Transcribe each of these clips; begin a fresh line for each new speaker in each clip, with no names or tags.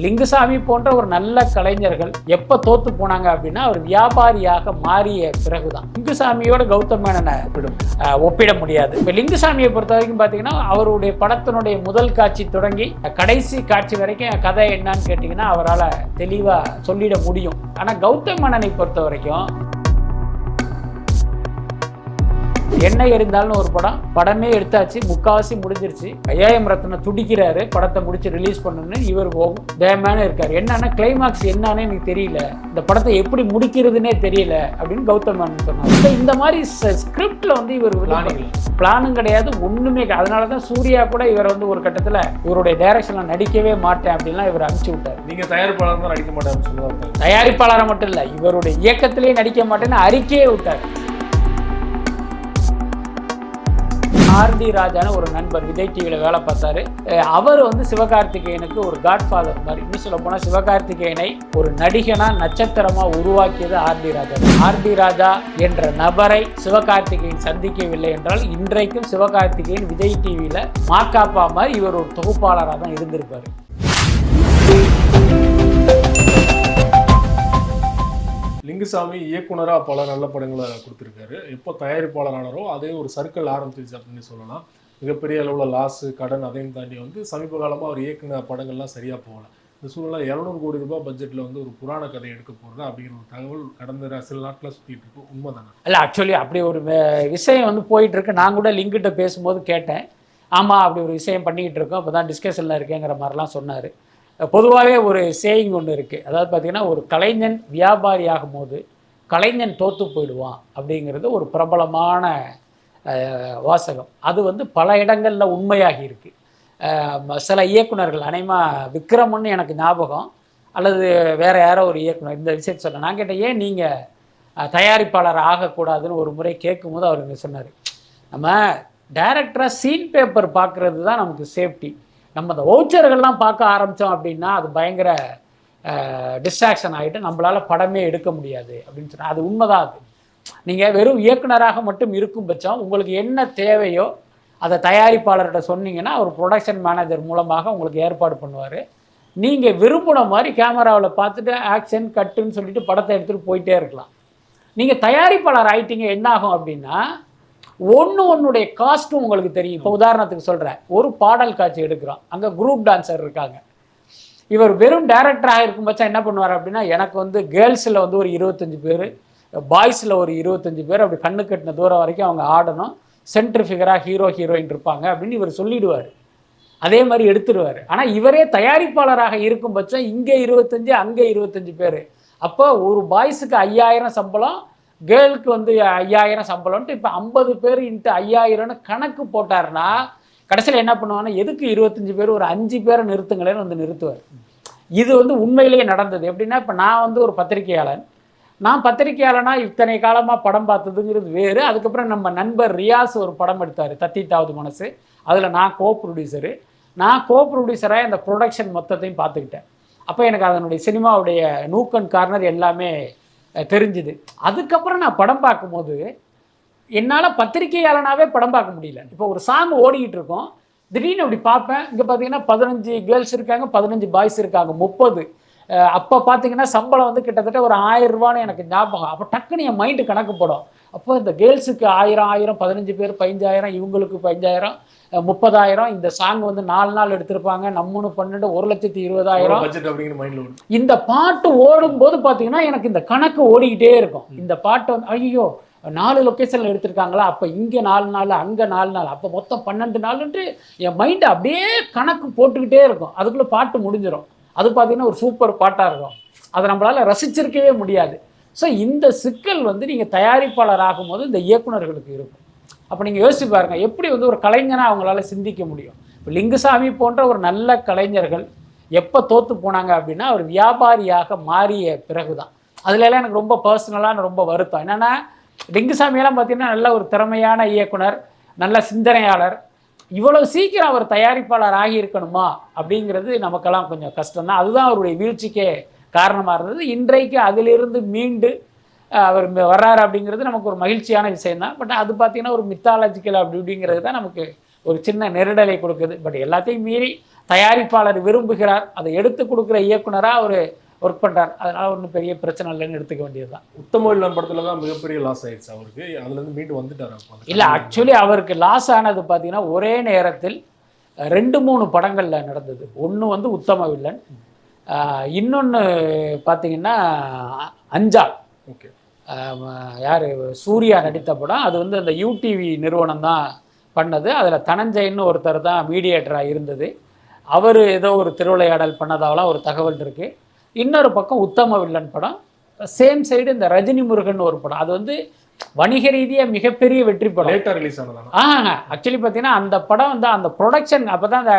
லிங்குசாமி போன்ற ஒரு நல்ல கலைஞர்கள் எப்போ தோத்து போனாங்க அப்படின்னா அவர் வியாபாரியாக மாறிய பிறகுதான். லிங்குசாமியோட கௌதம் மேனனை ஒப்பிட முடியாது. இப்போ லிங்குசாமியை பொறுத்த வரைக்கும் பார்த்தீங்கன்னா அவருடைய படத்தினுடைய முதல் காட்சி தொடங்கி கடைசி காட்சி வரைக்கும் கதை என்னன்னு கேட்டிங்கன்னா அவரால் தெளிவாக சொல்லிட முடியும். ஆனால் கௌதம் மேனனை பொறுத்த வரைக்கும் என்ன எரிந்தால்னு ஒரு படம். படமே எடுத்தாச்சு. முக்காவாசி முடிஞ்சிருச்சு. ஐயாயிரம் ரத்ன துடிக்கிறாரு. படத்தை முடிச்சு ரிலீஸ் பண்ணணும்னு இவர் தேமான இருக்காரு. என்னன்னா கிளைமாக்ஸ் என்னன்னு எனக்கு தெரியல. இந்த படத்தை எப்படி முடிக்கிறதுனே தெரியல அப்படின்னு கௌதம் மேனன் சொன்னார். இந்த மாதிரி ஸ்கிரிப்ட்ல வந்து இவர் பிளானும் கிடையாது. ஒண்ணுமே. அதனால தான் சூர்யா கூட இவர் வந்து ஒரு கட்டத்துல இவருடைய டைரக்ஷன்ல நடிக்கவே மாட்டேன் அப்படின்லாம் இவர் அனுப்பிச்சு விட்டார்.
நீங்க தயாரிப்பாளர் தான் நடிக்க சொல்லுவாங்க.
தயாரிப்பாளரை மட்டும் இல்லை இவருடைய இயக்கத்திலேயே நடிக்க மாட்டேன்னு அறிக்கையே விட்டார். ஆர்டி ராஜான்னு ஒரு நண்பர் விஜய் டிவியில் வேலை பார்த்தாரு. அவர் வந்து சிவகார்த்திகேயனுக்கு ஒரு காட்ஃபாதர் மாதிரி. இன்னும் சொல்ல போனால் சிவகார்த்திகேயனை ஒரு நடிகனா நட்சத்திரமா உருவாக்கியது ஆர்டி ராஜா. ஆர்டி ராஜா என்ற நபரை சிவகார்த்திகேயன் சந்திக்கவில்லை என்றால் இன்றைக்கும் சிவகார்த்திகேயன் விஜய் டிவியில் மாக்காப்பா மாதிரி இவர் ஒரு தொகுப்பாளராக தான் இருந்திருப்பார்.
லிங்குசாமி இயக்குனராக பல நல்ல படங்களை கொடுத்துருக்காரு. எப்போ தயாரிப்பாளரானாரோ அதே ஒரு சர்க்கிள் ஆரம்பிச்சிருச்சு அப்படின்னு சொல்லலாம். மிகப்பெரிய அளவில் லாஸு கடன் அதையும் தாண்டி வந்து சமீப காலமாக அவர் இயக்குன படங்கள்லாம் சரியாக போகல. இந்த சூழ்நிலை இரநூறு கோடி ரூபாய் பட்ஜெட்டில் வந்து ஒரு புராண கதை எடுக்க போகிறது அப்படிங்கிற ஒரு தகவல் கடந்த சில நாட்டில் சுற்றிட்டு இருக்கு. உண்மைதானே?
இல்லை ஆக்சுவலி அப்படி ஒரு விஷயம் வந்து போயிட்டு இருக்கு. நான் கூட லிங்கிட்ட பேசும்போது கேட்டேன். ஆமாம் அப்படி ஒரு விஷயம் பண்ணிக்கிட்டு இருக்கோம். அப்போ தான் டிஸ்கஷனில் இருக்கேங்கிற மாதிரிலாம் சொன்னார். பொதுவாகவே ஒரு சேயிங் ஒன்று இருக்குது அதாவது பார்த்திங்கன்னா ஒரு கலைஞன் வியாபாரி ஆகும்போது கலைஞன் தோற்று போயிடுவான் அப்படிங்கிறது ஒரு பிரபலமான வாசகம். அது வந்து பல இடங்களில் உண்மையாகி இருக்கு. சில இயக்குனர்கள் அனைமா விக்ரமன்னு எனக்கு ஞாபகம் அல்லது வேறு யாரோ ஒரு இயக்குனர் இந்த விஷயத்தை சொன்னேன் நான் கேட்டேன் ஏன் நீங்கள் தயாரிப்பாளர் ஆகக்கூடாதுன்னு ஒரு முறை கேட்கும்போது அவர் சொன்னார் நம்ம டைரக்டராக சீன் பேப்பர் பார்க்குறது தான் நமக்கு சேஃப்டி நம்ம அந்த வவுச்சர்கள்லாம் பார்க்க ஆரம்பித்தோம் அப்படின்னா அது பயங்கர டிஸ்ட்ராக்ஷன் ஆகிட்டு நம்மளால் படமே எடுக்க முடியாது அப்படின்னு சொன்னால் அது உண்மைதான் அது. நீங்கள் வெறும் இயக்குனராக மட்டும் இருக்கும் பட்சம் உங்களுக்கு என்ன தேவையோ அதை தயாரிப்பாளர்கிட்ட சொன்னீங்கன்னா அவர் ப்ரொடக்ஷன் மேனேஜர் மூலமாக உங்களுக்கு ஏற்பாடு பண்ணுவார். நீங்கள் விரும்பின மாதிரி கேமராவில் பார்த்துட்டு ஆக்ஷன் கட்டுன்னு சொல்லிட்டு படத்தை எடுத்துகிட்டு போயிட்டே இருக்கலாம். நீங்கள் தயாரிப்பாளர் ஆயிட்டீங்க என்ன ஆகும் அப்படின்னா ஒன்று ஒன்றுடைய காஸ்ட்டும் உங்களுக்கு தெரியும். இப்போ உதாரணத்துக்கு சொல்கிறேன் ஒரு பாடல் காட்சி எடுக்கிறோம். அங்கே குரூப் டான்சர் இருக்காங்க. இவர் வெறும் டேரக்டராக இருக்கும் பட்சம் என்ன பண்ணுவார் அப்படின்னா எனக்கு வந்து கேர்ள்ஸில் வந்து ஒரு இருபத்தஞ்சி பேர் பாய்ஸில் ஒரு இருபத்தஞ்சி பேர் அப்படி கண்ணு கட்டின தூரம் வரைக்கும் அவங்க ஆடணும். சென்ட்ரு ஃபிகராக ஹீரோ ஹீரோயின் இருப்பாங்க அப்படின்னு இவர் சொல்லிடுவார். அதே மாதிரி எடுத்துடுவார். ஆனால் இவரே தயாரிப்பாளராக இருக்கும் பட்சம் இங்கே இருபத்தஞ்சு அங்கே இருபத்தஞ்சு பேர். அப்போ ஒரு பாய்ஸுக்கு ஐயாயிரம் சம்பளம் கேர்ளுக்கு வந்து ஐயாயிரம் சம்பளம்ட்டு இப்போ ஐம்பது பேர் இன்ட்டு ஐயாயிரம்னு கணக்கு போட்டாருன்னா கடைசியில் என்ன பண்ணுவாங்கன்னா எதுக்கு இருபத்தஞ்சு பேர் ஒரு அஞ்சு பேரை நிறுத்துங்களேன்னு வந்து நிறுத்துவார். இது வந்து உண்மையிலேயே நடந்தது. எப்படின்னா இப்போ நான் வந்து ஒரு பத்திரிகையாளன். நான் பத்திரிகையாளனா இத்தனை காலமாக படம் பார்த்ததுங்கிறது வேறு. அதுக்கப்புறம் நம்ம நண்பர் ரியாஸ் ஒரு படம் எடுத்தார் தத்தித்தாவது மனசு. அதில் நான் கோ ப்ரொடியூசரு நான் கோ ப்ரொடியூசராக அந்த ப்ரொடக்ஷன் மொத்தத்தையும் பார்த்துக்கிட்டேன். அப்போ எனக்கு அதனுடைய சினிமாவுடைய நூக்கன் கார்னர் எல்லாமே தெரிஞ்சுது. அதுக்கப்புறம் நான் படம் பார்க்கும்போது என்னால் பத்திரிகையாளனாகவே படம் பார்க்க முடியல. இப்போ ஒரு சாங் ஓடிக்கிட்டு இருக்கோம். திடீர்னு அப்படி பார்ப்பேன். இங்கே பார்த்தீங்கன்னா பதினஞ்சு கேர்ள்ஸ் இருக்காங்க பதினஞ்சு பாய்ஸ் இருக்காங்க முப்பது. அப்போ பார்த்தீங்கன்னா சம்பளம் வந்து கிட்டத்தட்ட ஒரு ஆயிரம் ரூபான்னு எனக்கு ஞாபகம். அப்போ டக்குன்னு என் மைண்டு கணக்கு போடும். அப்போ இந்த கேர்ள்ஸுக்கு ஆயிரம் ஆயிரம் பதினஞ்சு பேர் பதினஞ்சாயிரம் இவங்களுக்கு பதினஞ்சாயிரம் முப்பதாயிரம். இந்த சாங் வந்து நாலு நாள் எடுத்திருப்பாங்க. நம்மனு பன்னெண்டு ஒரு லட்சத்தி இருபதாயிரம்.
ஓடும்
இந்த பாட்டு ஓடும்போது பார்த்தீங்கன்னா எனக்கு இந்த கணக்கு ஓடிக்கிட்டே இருக்கும். இந்த பாட்டு வந்து ஐயோ நாலு லொக்கேஷனில் எடுத்திருக்காங்களா? அப்போ இங்கே நாலு நாள் அங்கே நாலு நாள் அப்போ மொத்தம் பன்னெண்டு நாளுன்ட்டு என் மைண்டு அப்படியே கணக்கு போட்டுக்கிட்டே இருக்கும். அதுக்குள்ளே பாட்டு முடிஞ்சிடும் அது பார்த்தீங்கன்னா ஒரு சூப்பர் பாட்டாக இருக்கும். அதை நம்மளால் ரசிச்சிருக்கவே முடியாது. ஸோ இந்த சிக்கல் வந்து நீங்கள் தயாரிப்பாளர் ஆகும்போது இந்த இயக்குனர்களுக்கு இருக்கும். அப்போ நீங்கள் யோசிச்சு பாருங்கள் எப்படி வந்து ஒரு கலைஞனாக அவங்களால சிந்திக்க முடியும்? இப்போ லிங்குசாமி போன்ற ஒரு நல்ல கலைஞர்கள் எப்போ தோற்று போனாங்க அப்படின்னா அவர் வியாபாரியாக மாறிய பிறகு தான் அதுலலாம் எனக்கு ரொம்ப பர்சனலான ரொம்ப வருத்தம். என்னென்னா லிங்குசாமியெல்லாம் பார்த்தீங்கன்னா நல்ல ஒரு திறமையான இயக்குனர் நல்ல சிந்தனையாளர். இவ்வளவு சீக்கிரம் அவர் தயாரிப்பாளர் ஆகியிருக்கணுமா? அப்படிங்கிறது நமக்கெல்லாம் கொஞ்சம் கஷ்டம் தான் அதுதான் அவருடைய வீழ்ச்சிக்கே காரணமாக இருந்தது. இன்றைக்கு அதிலிருந்து மீண்டு அவர் வர்றாரு அப்படிங்கிறது நமக்கு ஒரு மகிழ்ச்சியான விஷயம்தான். பட் அது பார்த்தீங்கன்னா ஒரு மித்தாலஜிக்கல் அப்படி இப்படிங்கிறது தான் நமக்கு ஒரு சின்ன நெருடலை கொடுக்குது. பட் எல்லாத்தையும் மீறி தயாரிப்பாளர் விரும்புகிறார். அதை எடுத்து கொடுக்குற இயக்குனராக அவர் ஒர்க் பண்ணுறார் அதனால் ஒன்றும் பெரிய பிரச்சனை இல்லைன்னு எடுத்துக்க வேண்டியதுதான்.
உத்தம இல்லம் படத்துல தான் மிகப்பெரிய லாஸ் ஆயிடுச்சு அவருக்கு. அதுல இருந்து மீண்டு வந்துட்டாரு
இல்லை ஆக்சுவலி அவருக்கு லாஸ் ஆனது பார்த்தீங்கன்னா ஒரே நேரத்தில் ரெண்டு மூணு படங்களில் நடந்தது. ஒன்று வந்து உத்தம வில்லன் இன்னொன்று பார்த்தீங்கன்னா அஞ்சாள்.
ஓகே.
யார்? சூர்யா நடித்த படம். அது வந்து அந்த யூடிவி நிறுவனம் தான் பண்ணது. அதில் தனஞ்சயன்னு ஒருத்தர் தான் மீடியேட்டராக இருந்தது. அவர் ஏதோ ஒரு திருவிளையாடல் பண்ணதாவெல்லாம் ஒரு தகவல் இருக்குது இன்னொரு பக்கம் உத்தம வில்லன் படம். சேம் சைடு இந்த ரஜினி முருகன் ஒரு படம். அது வந்து வணிக ரீதியாக மிகப்பெரிய வெற்றி படம்.
லேட்டா ரிலீஸ் ஆனதானா
ஆஹாங்க ஆக்சுவலி பார்த்தீங்கன்னா அந்த படம் வந்து அந்த ப்ரொடக்ஷன் அப்போ தான் அந்த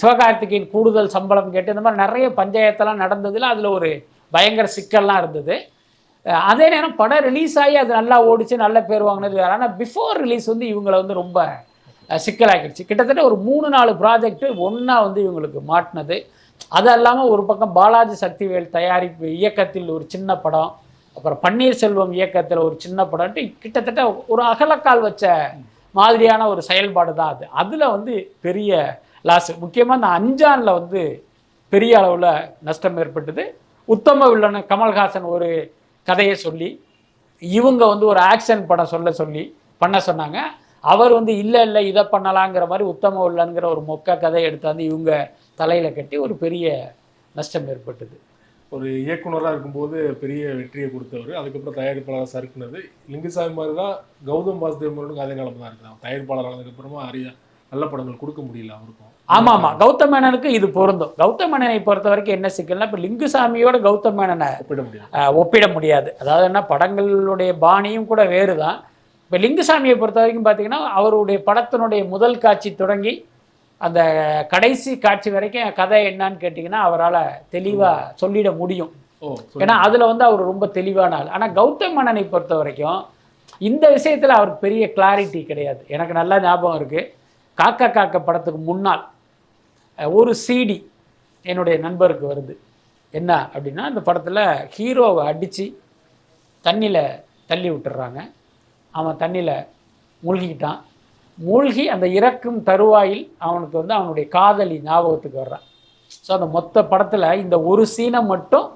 சிவகார்த்திகேயன் கூடுதல் சம்பளம் கேட்டு இந்த மாதிரி நிறைய பஞ்சாயத்தெல்லாம் நடந்ததில் அதில் ஒரு பயங்கர சிக்கல்லாம் இருந்தது. அதே நேரம் படம் ரிலீஸ் ஆகி அது நல்லா ஓடிச்சு நல்ல பேர் வாங்கினது வேறு. ஆனால் பிஃபோர் ரிலீஸ் வந்து இவங்களை வந்து ரொம்ப சிக்கலாகிடுச்சு கிட்டத்தட்ட ஒரு மூணு நாலு ப்ராஜெக்ட் ஒன்றா வந்து இவங்களுக்கு மாட்டினது. அது இல்லாமல் ஒரு பக்கம் பாலாஜி சக்திவேல் தயாரிப்பு இயக்கத்தில் ஒரு சின்ன படம் அப்புறம் பன்னீர்செல்வம் இயக்கத்தில் ஒரு சின்ன படம்ட்டு கிட்டத்தட்ட ஒரு அகலக்கால் வச்ச மாதிரியான ஒரு செயல்பாடு தான் அது. அதில் வந்து பெரிய லாஸ் முக்கியமாக அந்த அஞ்சானில் வந்து பெரிய அளவில் நஷ்டம் ஏற்பட்டது. உத்தம வில்லன் கமல்ஹாசன் ஒரு கதையை சொல்லி இவங்க வந்து ஒரு ஆக்ஷன் படம் சொல்ல சொல்லி பண்ண சொன்னாங்க. அவர் வந்து இல்லை இல்லை இதை பண்ணலாங்கிற மாதிரி உத்தம இல்லைங்கிற ஒரு மொக்க கதையை எடுத்தாந்து இவங்க தலையில் கட்டி ஒரு பெரிய நஷ்டம் ஏற்பட்டது.
ஒரு இயக்குனராக இருக்கும்போது பெரிய வெற்றியை கொடுத்தவர். அதுக்கப்புறம் தயாரிப்பாளராக சறுக்குனது. லிங்குசாமி மாதிரி தான் கௌதம் வாசுதேவ் கதை அதே நிலைமை தான் இருக்குது. தயாரிப்பாளர் ஆனதுக்கப்புறமா அரிய நல்ல படங்கள் கொடுக்க முடியல அவருக்கும்.
ஆமாம் ஆமாம் கௌதம் மேனனுக்கு இது பொருந்தும். கௌதம் மேனனை பொறுத்த வரைக்கும் என்ன சிக்கல்னா இப்போ லிங்குசாமியோட கௌதம் மேனனை
ஒப்பிட முடியாது.
ஆஹ், ஒப்பிட முடியாது. அதாவது என்ன படங்களுடைய பாணியும் கூட வேறு தான் இப்போ லிங்குசாமியை பொறுத்த வரைக்கும் பார்த்தீங்கன்னா அவருடைய படத்தினுடைய முதல் காட்சி தொடங்கி அந்த கடைசி காட்சி வரைக்கும் கதை என்னன்னு கேட்டிங்கன்னா அவரால் தெளிவாக சொல்லிட முடியும். ஏன்னா அதில் வந்து அவர் ரொம்ப தெளிவான ஆள். ஆனால் கௌதம் மேனனை பொறுத்த வரைக்கும் இந்த விஷயத்தில் அவருக்கு பெரிய கிளாரிட்டி கிடையாது. எனக்கு நல்லா ஞாபகம் இருக்குது காக்கா காக்க படத்துக்கு முன்னால் ஒரு சிடி என்னுடைய நண்பருக்கு வருது. என்ன அப்படின்னா அந்த படத்தில் ஹீரோவை அடித்து தண்ணியில் தள்ளி விட்டுறாங்க. அவன் தண்ணியில் மூழ்கிக்கிட்டான். மூழ்கி அந்த இறக்கும் தருவாயில் அவனுக்கு வந்து அவனுடைய காதலி ஞாபகத்துக்கு வர்றான் ஸோ அந்த மொத்த படத்தில் இந்த ஒரு சீனை மட்டும்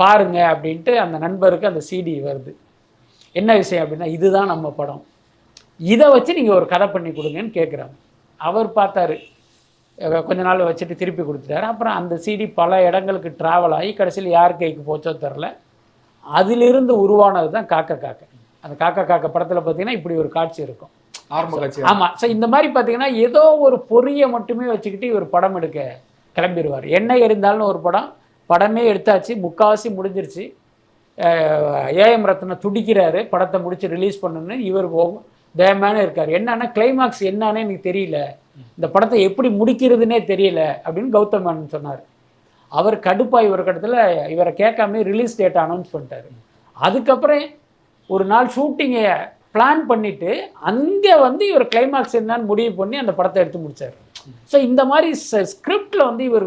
பாருங்க அப்படின்ட்டு அந்த நண்பருக்கு அந்த சிடி வருது. என்ன விஷயம் அப்படின்னா இதுதான் நம்ம படம். இதை வச்சு நீங்கள் ஒரு கதை பண்ணி கொடுங்கன்னு கேட்குறாங்க அவர் பார்த்தாரு கொஞ்ச நாள் வச்சுட்டு திருப்பி கொடுத்துட்டாரு. அப்புறம் அந்த சிடி பல இடங்களுக்கு ட்ராவல் ஆகி கடைசியில் யார் கைக்கு போச்சோ தெரில அதிலிருந்து உருவானது தான் காக்க காக்க. அந்த காக்க காக்க படத்தில் பார்த்தீங்கன்னா இப்படி ஒரு காட்சி இருக்கும்.
ஆரம்ப காட்சி.
ஆமாம் ஸோ இந்த மாதிரி பார்த்தீங்கன்னா ஏதோ ஒரு பொறியை மட்டுமே வச்சுக்கிட்டு இவர் படம் எடுக்க கிளம்பிடுவார் என்ன எரிந்தாலும் ஒரு படம். படமே எடுத்தாச்சு. முக்காவாசி முடிஞ்சிருச்சு. ஏஎம் ரத்னா துடிக்கிறாரு. படத்தை முடிச்சு ரிலீஸ் பண்ணணும்னு இவர் தேமான இருக்கார். என்னன்னா கிளைமாக்ஸ் என்னன்னு எனக்கு தெரியல. இந்த படத்தை எப்படி முடிக்கிறதுனே தெரியல அப்படின்னு கௌதம் மேனன் சொன்னார். அவர் கடுப்பாய் ஒரு கட்டத்தில் இவரை கேட்காம ரிலீஸ் டேட் அனௌன்ஸ் பண்ணிட்டாரு. அதுக்கப்புறம் ஒரு நாள் ஷூட்டிங்கை பிளான் பண்ணிட்டு அங்கே வந்து இவர் கிளைமாக்ஸ் என்னன்னு முடிவு பண்ணி அந்த படத்தை எடுத்து முடிச்சார். ஸோ இந்த மாதிரி ஸ்கிரிப்டில் வந்து இவர்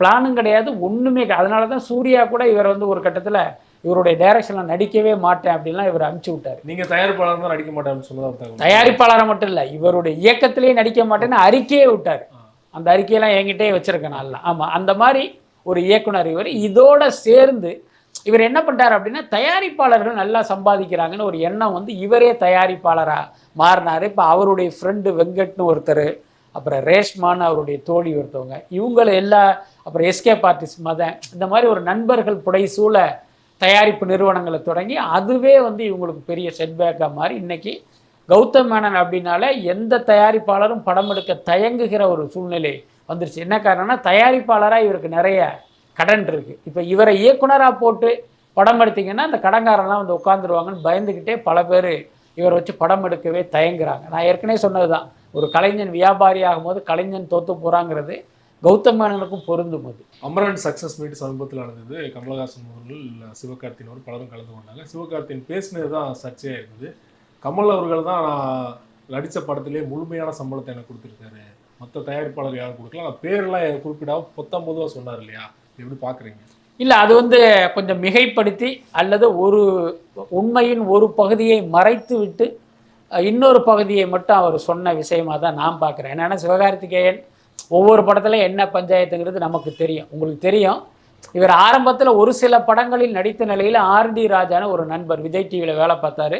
பிளானும் கிடையாது ஒன்றுமே அதனால தான் சூர்யா கூட இவர் வந்து ஒரு கட்டத்தில் இவருடைய டைரக்ஷனில் நடிக்கவே மாட்டேன் அப்படின்லாம் இவர் அனுப்பிச்சு விட்டார்.
நீங்க தயாரிப்பாளர் தான் நடிக்க மாட்டேன்னு சொன்னதா தகவல்
தயாரிப்பாளரை மட்டும் இல்லை இவருடைய இயக்கத்திலேயே நடிக்க மாட்டேன்னு அறிக்கையே விட்டார். அந்த அறிக்கையெல்லாம் என்கிட்டயே வச்சிருக்கேன் நல்லா ஆமாம் அந்த மாதிரி ஒரு இயக்குனர் இவர். இதோட சேர்ந்து இவர் என்ன பண்ணிட்டார் அப்படின்னா தயாரிப்பாளர்கள் நல்லா சம்பாதிக்கிறாங்கன்னு ஒரு எண்ணம் வந்து இவரே தயாரிப்பாளராக மாறினார். இப்போ அவருடைய ஃப்ரெண்டு வெங்கட்னு ஒருத்தர் அப்புறம் ரேஷ்மான்னு அவருடைய தோழி ஒருத்தவங்க இவங்களை எல்லா அப்புறம் எஸ்கே பார்ட்டிஸ்ட் மதன் இந்த மாதிரி ஒரு நண்பர்கள் புடைசூழ தயாரிப்பு நிறுவனங்களை தொடங்கி அதுவே வந்து இவங்களுக்கு பெரிய செட்பேக்காக மாறி இன்னைக்கு கௌதம் மேனன் அப்படின்னாலே எந்த தயாரிப்பாளரும் படம் எடுக்க தயங்குகிற ஒரு சூழ்நிலை வந்துருச்சு. என்ன காரணம்னா தயாரிப்பாளராக இவருக்கு நிறைய கடன் இருக்குது இப்போ இவரை இயக்குனராக போட்டு படம் எடுத்தீங்கன்னா அந்த கடன்காரெல்லாம் வந்து உட்காந்துருவாங்கன்னு பயந்துக்கிட்டே பல பேர் இவரை வச்சு படம் எடுக்கவே தயங்குறாங்க. நான் ஏற்கனவே சொன்னது தான் ஒரு கலைஞன் வியாபாரி ஆகும்போது கலைஞன் தோத்து போகிறாங்கிறது கௌதம் மேனனுக்கும் பொருந்தும் அது.
அமரன் சக்சஸ் மீட் சமீபத்தில் நடந்தது கமலஹாசன் அவர்கள் சிவகார்த்தியின் அவர் பலரும் கலந்து கொண்டாங்க. சிவகார்த்தியின் பேசினது தான் சர்ச்சையாக இருந்தது. கமல் அவர்கள் தான் நான் நடித்த படத்திலே முழுமையான சம்பளத்தை எனக்கு கொடுத்துருக்காரு. மற்ற தயாரிப்பாளர் யாரும் கொடுக்கல. ஆனால் பேரெல்லாம் குறிப்பிடாம பொத்தாம் பொதுவாக சொன்னார் இல்லையா? எப்படி பார்க்குறீங்க
இல்லை அது வந்து கொஞ்சம் மிகைப்படுத்தி அல்லது ஒரு உண்மையின் ஒரு பகுதியை மறைத்து விட்டு இன்னொரு பகுதியை மட்டும் அவர் சொன்ன விஷயமா தான் நான் பார்க்குறேன் என்னென்னா சிவகார்த்திகேயன் ஒவ்வொரு படத்துலையும் என்ன பஞ்சாயத்துங்கிறது நமக்கு தெரியும். உங்களுக்கு தெரியும். இவர் ஆரம்பத்தில் ஒரு சில படங்களில் நடித்த நிலையில் ஆர்டி ராஜான ஒரு நண்பர் விஜய் டிவியில் வேலை பார்த்தாரு.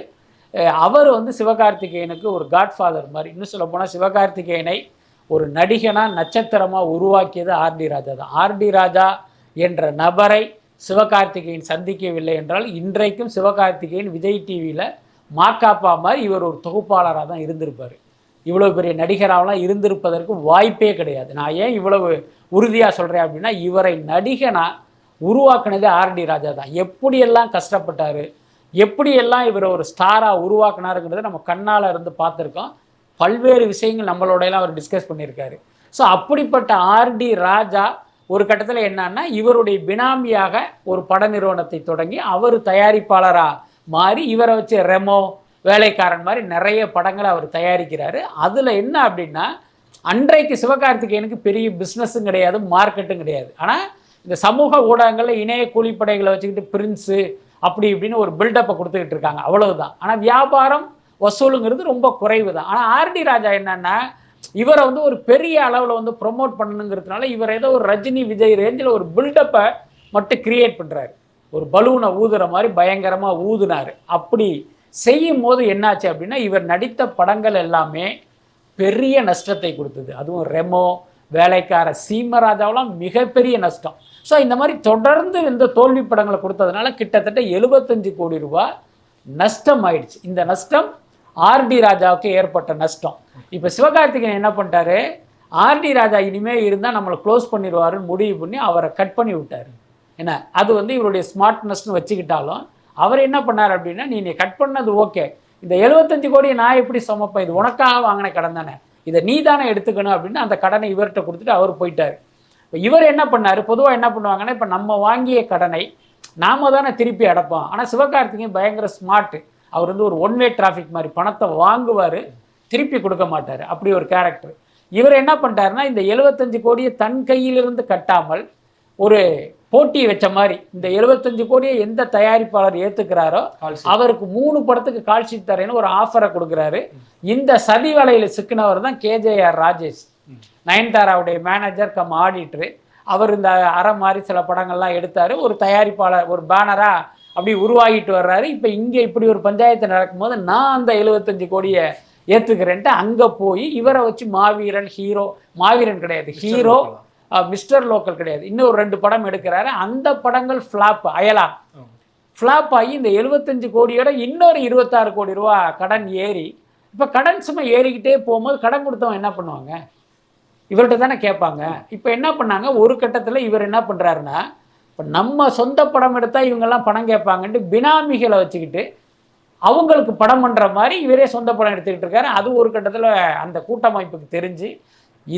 அவர் வந்து சிவகார்த்திகேயனுக்கு ஒரு காட்ஃபாதர் மாதிரி இன்னும் சொல்ல போனால் சிவகார்த்திகேயனை ஒரு நடிகனாக நட்சத்திரமாக உருவாக்கியது ஆர்டி ராஜா தான். ஆர்டி ராஜா என்ற நபரை சிவகார்த்திகேயன் சந்திக்கவில்லை என்றால் இன்றைக்கும் சிவகார்த்திகேயன் விஜய் டிவியில் மாக்காப்பா மாதிரி இவர் ஒரு தொகுப்பாளராக தான் இருந்திருப்பார். இவ்வளோ பெரிய நடிகராகலாம் இருந்திருப்பதற்கு வாய்ப்பே கிடையாது. நான் ஏன் இவ்வளவு உறுதியாக சொல்கிறேன் அப்படின்னா இவரை நடிகனாக உருவாக்குனதே ஆர்டி ராஜா தான். எப்படியெல்லாம் கஷ்டப்பட்டார் எப்படியெல்லாம் இவரை ஒரு ஸ்டாராக உருவாக்குனாருங்கிறத நம்ம கண்ணால் இருந்து பார்த்துருக்கோம். பல்வேறு விஷயங்கள் நம்மளோடையெல்லாம் அவர் டிஸ்கஸ் பண்ணியிருக்காரு. ஸோ அப்படிப்பட்ட ஆர்டி ராஜா ஒரு கட்டத்தில் என்னன்னா இவருடைய பினாமியாக ஒரு பட நிறுவனத்தை தொடங்கி அவர் தயாரிப்பாளராக மாறி இவரை வச்சு ரெமோ வேலைக்காரன் மாதிரி நிறைய படங்களை அவர் தயாரிக்கிறாரு. அதில் என்ன அப்படின்னா அன்றைக்கு சிவகார்த்திகேயனுக்கு பெரிய பிஸ்னஸும் கிடையாது மார்க்கெட்டும் கிடையாது. ஆனால் இந்த சமூக ஊடகங்களில் இணைய கூலிப்படைகளை வச்சுக்கிட்டு பிரின்ஸு அப்படி இப்படின்னு ஒரு பில்டப்பை கொடுத்துக்கிட்டு இருக்காங்க. அவ்வளவுதான். ஆனால் வியாபாரம் வசூலுங்கிறது ரொம்ப குறைவு தான் ஆனால் ஆர்டி ராஜா என்னன்னா இவரை வந்து ஒரு பெரிய அளவில் வந்து ப்ரொமோட் பண்ணணுங்கிறதுனால இவர் ஏதோ ஒரு ரஜினி விஜய் ரேஞ்சில் ஒரு பில்டப்பை மட்டும் கிரியேட் பண்ணுறாரு ஒரு பலூனை ஊதுற மாதிரி பயங்கரமாக ஊதுனார். அப்படி செய்யும் போது என்னாச்சு அப்படின்னா இவர் நடித்த படங்கள் எல்லாமே பெரிய நஷ்டத்தை கொடுத்தது. அதுவும் ரெமோ வேலைக்கார சீமராஜாவெலாம் மிகப்பெரிய நஷ்டம். ஸோ இந்த மாதிரி தொடர்ந்து இந்த தோல்வி படங்களை கொடுத்ததுனால கிட்டத்தட்ட எழுபத்தஞ்சு கோடி ரூபாய் நஷ்டம் ஆயிடுச்சு. இந்த நஷ்டம் ஆர்டி ராஜாவுக்கு ஏற்பட்ட நஷ்டம். இப்போ சிவகார்த்திகேயன் என்ன பண்ணிட்டாரு? ஆர்டி ராஜா இனிமே இருந்தால் நம்மளை க்ளோஸ் பண்ணிடுவாருன்னு முடிவு பண்ணி அவரை கட் பண்ணி விட்டாரு. என்ன? அது வந்து இவருடைய ஸ்மார்ட்னஸ்னு வச்சுக்கிட்டாலும் அவர் என்ன பண்ணார் அப்படின்னா நீ நீ கட் பண்ணது ஓகே இந்த எழுபத்தஞ்சு கோடியை நான் எப்படி சமைப்பேன்? இது உனக்காக வாங்கின கடன் தானே? இதை நீ தானே எடுத்துக்கணும் அப்படின்னு அந்த கடனை இவர்கிட்ட கொடுத்துட்டு அவர் போயிட்டார். இப்போ இவர் என்ன பண்ணார்? பொதுவாக என்ன பண்ணுவாங்கன்னா இப்போ நம்ம வாங்கிய கடனை நாம தானே திருப்பி அடைப்போம். ஆனால் சிவகார்த்திகேயன் பயங்கர ஸ்மார்ட் அவர் வந்து ஒரு ஒன் வே டிராஃபிக் மாதிரி பணத்தை வாங்குவார் திருப்பி கொடுக்க மாட்டார். அப்படி ஒரு கேரக்டர் இவர் என்ன பண்ணிட்டாருன்னா இந்த எழுபத்தஞ்சு கோடியை தன் கையிலிருந்து கட்டாமல் ஒரு போட்டி வச்ச மாதிரி இந்த எழுபத்தஞ்சு கோடியை எந்த தயாரிப்பாளர் ஏத்துக்கிறாரோ அவருக்கு மூணு படத்துக்கு கால் ஷீட் தரேன்னு ஒரு ஆஃபரை கொடுக்குறாரு. இந்த சதி வலையில சிக்கினவர் தான் கேஜேஆர் ராஜேஷ். நயன்தாராவுடைய மேனேஜர் கம் ஆடிட்டரு அவர் இந்த அரை மாதிரி சில படங்கள்லாம் எடுத்தார். ஒரு தயாரிப்பாளர் ஒரு பேனரா அப்படி உருவாகிட்டு வர்றாரு. இப்போ இங்கே இப்படி ஒரு பஞ்சாயத்து நடக்கும்போது நான் அந்த எழுபத்தஞ்சு கோடியை ஏற்றுக்கிறேன்ட்டு அங்கே போய் இவரை வச்சு மாவீரன் ஹீரோ மாவீரன் கிடையாது ஹீரோ மிஸ்டர் லோக்கல் கிடையாது. இன்னொரு ரெண்டு படம் எடுக்கிறாரு. அந்த படங்கள் ஃப்ளாப் அயலா. ஃப்ளாப் ஆகி இந்த எழுபத்தஞ்சு கோடியோட இன்னொரு இருபத்தாறு கோடி ரூபா கடன் ஏறி இப்போ கடன் சும்மா ஏறிக்கிட்டே போகும்போது கடன் கொடுத்தவன் என்ன பண்ணுவாங்க? இவர்கிட்ட தானே கேட்பாங்க. இப்போ என்ன பண்ணாங்க? ஒரு கட்டத்தில் இவர் என்ன பண்ணுறாருன்னா இப்போ நம்ம சொந்த படம் எடுத்தால் இவங்கெல்லாம் பணம் கேட்பாங்கன்ட்டு பினாமிகளை வச்சுக்கிட்டு அவங்களுக்கு படம் பண்ணுற மாதிரி இவரே சொந்த படம் எடுத்துக்கிட்டு இருக்காரு. அது ஒரு கட்டத்தில் அந்த கூட்டமைப்புக்கு தெரிஞ்சு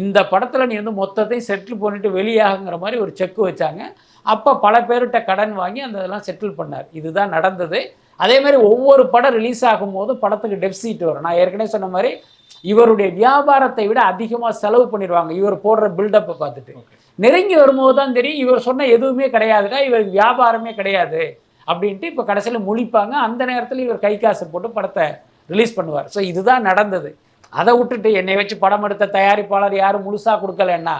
இந்த படத்தில் நீ வந்து மொத்தத்தையும் செட்டில் பண்ணிட்டு வெளியாகுங்கிற மாதிரி ஒரு செக் வச்சாங்க. அப்போ பல பேர்கிட்ட கடன் வாங்கி அந்த இதெல்லாம் செட்டில் பண்ணார். இதுதான் நடந்தது. அதே மாதிரி ஒவ்வொரு படம் ரிலீஸ் ஆகும்போது படத்துக்கு டெப்சிட் வரும். நான் ஏற்கனவே சொன்ன மாதிரி இவருடைய வியாபாரத்தை விட அதிகமாக செலவு பண்ணிடுவாங்க. இவர் போடுற பில்டப்பை பார்த்துட்டு. நெருங்கி வரும்போது தான் தெரியும் இவர் சொன்ன எதுவுமே கிடையாதுடா இவருக்கு வியாபாரமே கிடையாது அப்படின்ட்டு இப்போ கடைசியில் முழிப்பாங்க. அந்த நேரத்தில் இவர் கை காசு போட்டு படத்தை ரிலீஸ் பண்ணுவார். ஸோ இதுதான் நடந்தது. அதை விட்டுட்டு என்னை வச்சு படம் எடுத்த தயாரிப்பாளர் யாரும் முழுசா கொடுக்கலன்னா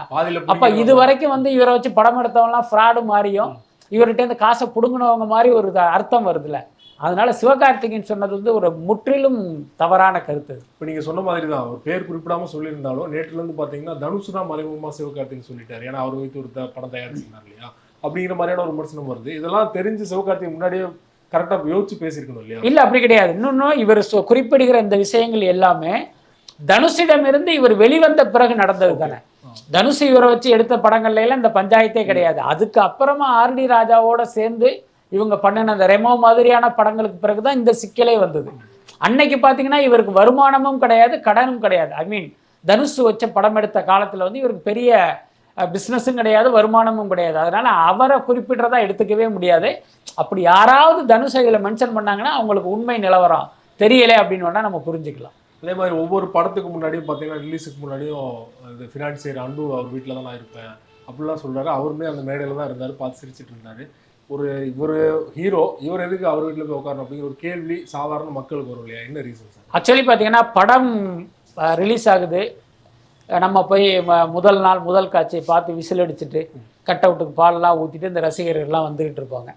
அப்ப இது வரைக்கும் வந்து இவரை வச்சு படம் எடுத்தவங்கலாம் ஃப்ராடு மாதிரியும் இவர்கிட்ட இந்த காசை பிடுங்கினவங்க மாதிரி ஒரு அர்த்தம் வருதுல்ல. அதனால சிவகார்த்திகேயன் சொன்னது வந்து ஒரு முற்றிலும் தவறான கருத்து
இப்போ நீங்க சொன்ன மாதிரி தான் அவர் பேர் குறிப்பிடாம சொல்லியிருந்தாலும் நேற்றுல இருந்து பாத்தீங்கன்னா தனுஷ் தான் மறைமுகமா சிவகார்த்திகேயன் சொல்லிட்டாரு. ஏன்னா அவர் வைத்து ஒரு படம் தயாரிச்சிருந்தார் இல்லையா? அப்படிங்கிற மாதிரியான ஒரு விமர்சனம் வருது. இதெல்லாம் தெரிஞ்சு சிவகார்த்திகேயன் முன்னாடியே கரெக்டா யோசிச்சு பேசியிருக்கணும் இல்லையா?
இல்ல அப்படி கிடையாது. இன்னொன்னு இவர் குறிப்பிடுகிற இந்த விஷயங்கள் எல்லாமே தனுஷிடமிருந்து இவர் வெளிவந்த பிறகு நடந்தது தானே தனுஷ் இவரை வச்சு எடுத்த படங்கள்ல எல்லாம் இந்த பஞ்சாயத்தே கிடையாது. அதுக்கு அப்புறமா ஆர்டி ராஜாவோட சேர்ந்து இவங்க பண்ணின அந்த ரெமோ மாதிரியான படங்களுக்கு பிறகுதான் இந்த சிக்கலே வந்தது. அன்னைக்கு பார்த்தீங்கன்னா இவருக்கு வருமானமும் கிடையாது கடனும் கிடையாது. ஐ மீன் தனுஷ் வச்ச படம் எடுத்த காலத்துல வந்து இவருக்கு பெரிய பிஸ்னஸும் கிடையாது வருமானமும் கிடையாது. அதனால அவரை குறிப்பிடுறதா எடுத்துக்கவே முடியாது. அப்படி யாராவது தனுஷ் இதில் மென்ஷன் பண்ணாங்கன்னா அவங்களுக்கு உண்மை நிலவரம் தெரியலை அப்படின்னு வேணா நம்ம புரிஞ்சுக்கலாம்.
அதே மாதிரி ஒவ்வொரு படத்துக்கு முன்னாடியும் பார்த்தீங்கன்னா ரிலீஸுக்கு முன்னாடியும் இது ஃபினான்சியர் அன்பு அவர் வீட்டில் தான் நான் இருப்பேன். அப்படிலாம் சொல்கிறாரு அவருமே அந்த மேடையில் தான் இருந்தார் பார்த்து சிரிச்சிட்டு இருந்தாரு. ஒரு இவர் ஹீரோ இவர் எதுக்கு அவர் வீட்டில் போய் உட்காரணும் அப்படிங்கிற ஒரு கேள்வி சாதாரண மக்களுக்கு வரும் இல்லையா? என்ன ரீசன் சார்
ஆக்சுவலி பார்த்தீங்கன்னா படம் ரிலீஸ் ஆகுது. நம்ம போய் ம- முதல் நாள் முதல் காட்சியை பார்த்து விசில் அடிச்சுட்டு கட் அவுட்டுக்கு பாலெல்லாம் ஊற்றிட்டு இந்த ரசிகர்கள்லாம் வந்துக்கிட்டு இருப்பாங்க.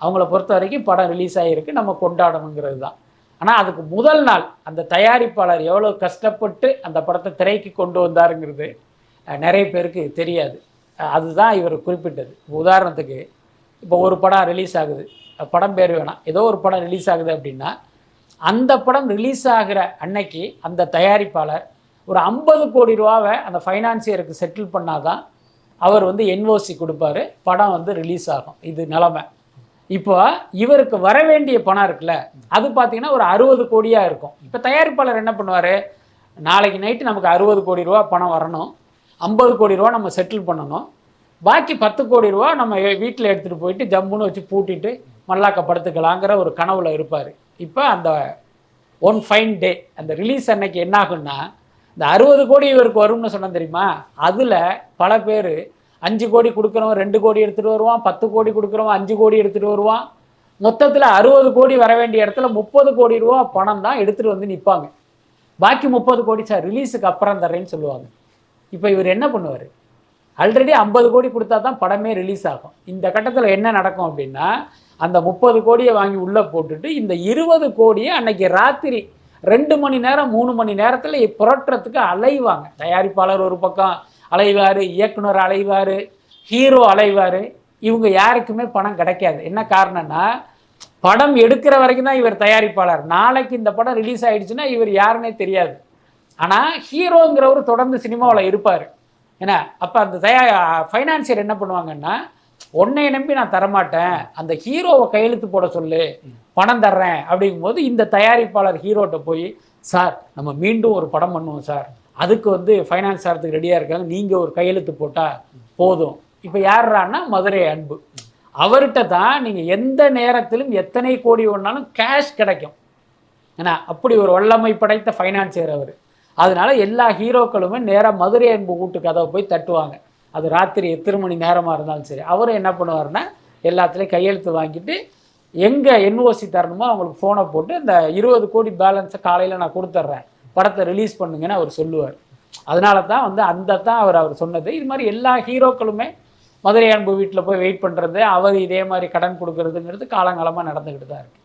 அவங்கள பொறுத்த வரைக்கும் படம் ரிலீஸ் ஆகிருக்கு நம்ம கொண்டாடணுங்கிறது தான். ஆனால் அதுக்கு முதல் நாள் அந்த தயாரிப்பாளர் எவ்வளோ கஷ்டப்பட்டு அந்த படத்தை திரைக்கு கொண்டு வந்தாருங்கிறது நிறைய பேருக்கு தெரியாது. அதுதான் இவர் குறிப்பிட்டது. உதாரணத்துக்கு இப்போ ஒரு படம் ரிலீஸ் ஆகுது. படம் பேர் வேணாம் ஏதோ ஒரு படம் ரிலீஸ் ஆகுது அப்படின்னா அந்த படம் ரிலீஸ் ஆகிற அன்னைக்கு அந்த தயாரிப்பாளர் ஒரு ஐம்பது கோடி ரூபாவை அந்த ஃபைனான்சியருக்கு செட்டில் பண்ணாதான் அவர் வந்து என்ஓசி கொடுப்பாரு. படம் வந்து ரிலீஸ் ஆகும். இது நிலமை. இப்போ இவருக்கு வர வேண்டிய பணம் இருக்குல்ல அது பார்த்தீங்கன்னா ஒரு அறுபது கோடியாக இருக்கும். இப்போ தயாரிப்பாளர் என்ன பண்ணுவார்? நாளைக்கு நைட்டு நமக்கு அறுபது கோடி ரூபா பணம் வரணும். ஐம்பது கோடி ரூபா நம்ம செட்டில் பண்ணணும். பாக்கி பத்து கோடி ரூபா நம்ம வீட்டில் எடுத்துகிட்டு போயிட்டு ஜம்முன்னு வச்சு பூட்டிட்டு மல்லாக்க படுத்துக்கலாங்கிற ஒரு கனவுல இருப்பார். இப்போ அந்த ஒன் ஃபைன் டே அந்த ரிலீஸ் அன்னைக்கு என்ன ஆகும்னா இந்த அறுபது கோடி இவருக்கு வரும்னு சொன்னேன் தெரியுமா? அதில் பல பேர் அஞ்சு கோடி கொடுக்குறவன் ரெண்டு கோடி எடுத்துகிட்டு வருவான் பத்து கோடி கொடுக்குறவன் அஞ்சு கோடி எடுத்துகிட்டு வருவான். மொத்தத்தில் அறுபது கோடி வர வேண்டிய இடத்துல முப்பது கோடி ரூபா பணம் தான் எடுத்துகிட்டு வந்து நிற்பாங்க பாக்கி முப்பது கோடி சார் ரிலீஸுக்கு அப்புறம் தர்றேன்னு சொல்லுவாங்க. இப்போ இவர் என்ன பண்ணுவார்? ஆல்ரெடி ஐம்பது கோடி கொடுத்தா தான் படமே ரிலீஸ் ஆகும். இந்த கட்டத்தில் என்ன நடக்கும் அப்படின்னா அந்த முப்பது கோடியை வாங்கி உள்ளே போட்டுட்டு இந்த இருபது கோடியை அன்னைக்கு ராத்திரி ரெண்டு மணி நேரம் மூணு மணி நேரத்தில் புரட்டுறதுக்கு அலைவாங்க. தயாரிப்பாளர் ஒரு பக்கம் அலைவார் இயக்குனர் அலைவார் ஹீரோ அலைவார் இவங்க யாருக்குமே பணம் கிடைக்காது. என்ன காரணம்னா படம் எடுக்கிற வரைக்கும் தான் இவர் தயாரிப்பாளர். நாளைக்கு இந்த படம் ரிலீஸ் ஆகிடுச்சுன்னா இவர் யாருன்னே தெரியாது. ஆனால் ஹீரோங்கிறவர் தொடர்ந்து சினிமாவில் இருப்பார். ஏன்னா அப்போ அந்த தயா ஃபைனான்சியர் என்ன பண்ணுவாங்கன்னா உன்னைய நம்பி நான் தரமாட்டேன். அந்த ஹீரோவை கையெழுத்து போட சொல்லு. பணம் தர்றேன். அப்படிங்கும்போது இந்த தயாரிப்பாளர் ஹீரோட்ட போய் சார் நம்ம மீண்டும் ஒரு படம் பண்ணுவோம் சார். அதுக்கு வந்து ஃபைனான்ஸ் ஆகிறதுக்கு ரெடியாக இருக்காங்க. நீங்கள் ஒரு கையெழுத்து போட்டால் போதும். இப்போ யாருறான்னா மதுரை அன்பு. அவர்கிட்ட தான் நீங்கள் எந்த நேரத்திலும் எத்தனை கோடி வேணாலும் கேஷ் கிடைக்கும். ஏன்னா அப்படி ஒரு வல்லமை படைத்த ஃபைனான்சியர் அவர். அதனால எல்லா ஹீரோக்களுமே நேராக மதுரை அன்பு வீட்டு கதவை போய் தட்டுவாங்க. அது ராத்திரி எத்தனை மணி நேரமாக இருந்தாலும் சரி. அவரும் என்ன பண்ணுவார்னா எல்லாத்துலேயும் கையெழுத்து வாங்கிட்டு எங்கே என்ஓசி தரணுமோ அவங்களுக்கு ஃபோனை போட்டு இந்த இருபது கோடி பேலன்ஸை காலையில் நான் கொடுத்துட்றேன். படத்தை ரிலீஸ் பண்ணுங்கன்னு அவர் சொல்லுவார். அதனால தான் வந்து அந்த தான் அவர் அவர் சொன்னது. இது மாதிரி எல்லா ஹீரோக்களுமே மதுரை அன்பு வீட்டில் போய் வெயிட் பண்ணுறது அவர் இதே மாதிரி கடன் கொடுக்கறதுங்கிறது காலங்காலமாக நடந்துக்கிட்டு தான் இருக்கு.